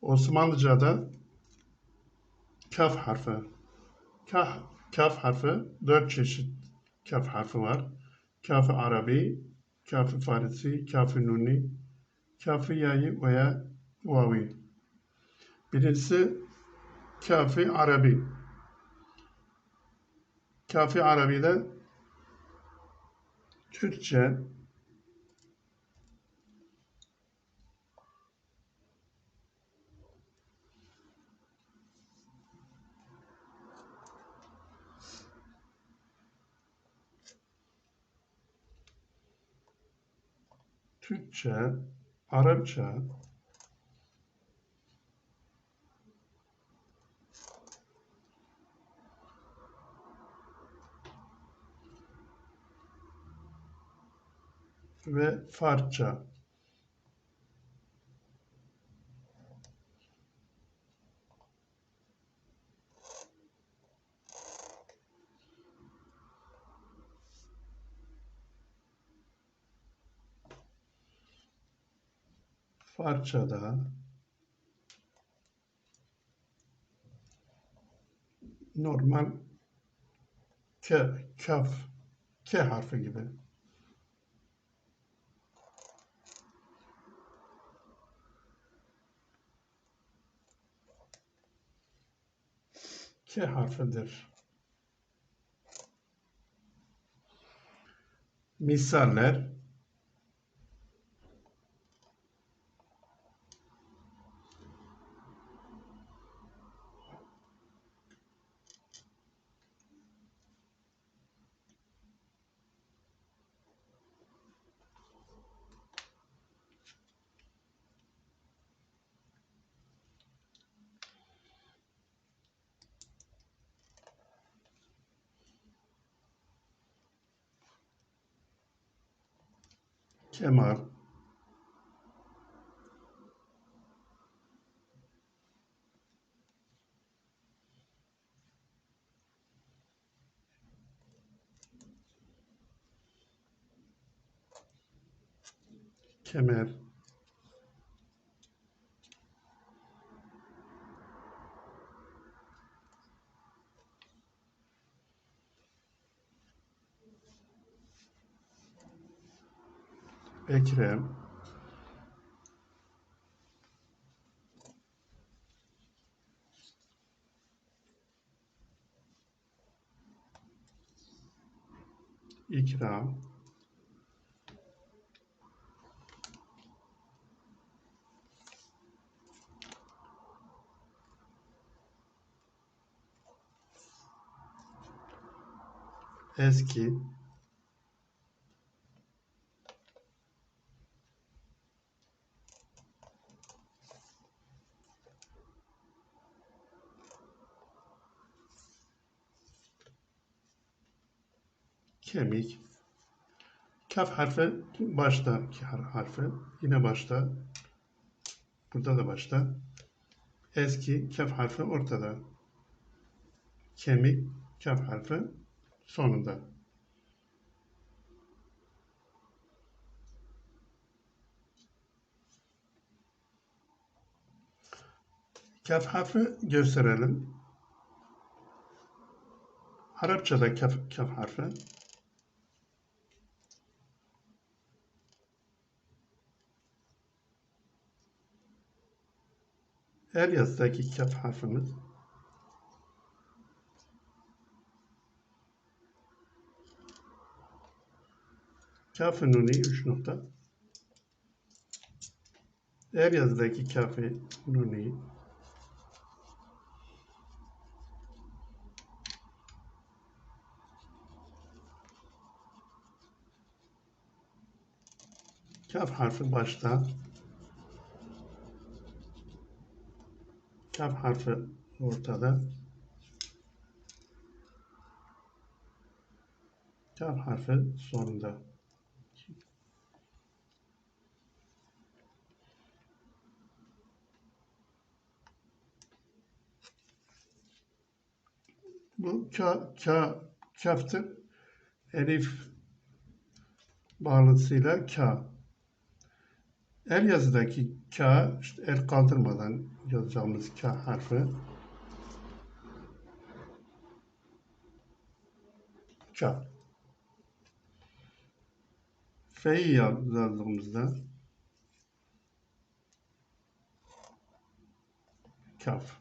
Osmanlıca'da kaf harfi. Kaf, kaf harfi dört çeşit kaf harfi var. Kaf-ı Arabi, kaf-ı Farisi, kaf-ı Nuni, kaf-ı Yayi veya Vavi. Birincisi kaf-ı Arabi. Kaf-ı Arabi'de Türkçe Türkçe, Arapça, ve Farsça. Farsçada normal ke, kaf, ke harfi gibi. K harfidir. Misaller kemer, kemer, Ekrem, İkram, eski, kemik. Kaf harfi baştaki har- harfi. Yine başta. Burada da başta. Eski kaf harfi ortada. Kemik kaf harfi sonunda. Kaf harfi gösterelim. Arapçada kaf, kaf harfi. Her yazdaki kaf harfimiz Kaf-ı nuni 3 nokta. Her yazdaki kaf-ı nuni Kaf harfi başta. Kaf harfi ortada. Kaf harfi sonunda. Bu ka, ka, kaftır. Elif bağlantısıyla ka. El yazıdaki K, işte el kaldırmadan yazacağımız K harfi. K. F'yi yazdığımızda kaf.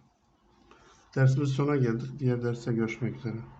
Dersimiz sona geldik. Diğer derste görüşmek üzere.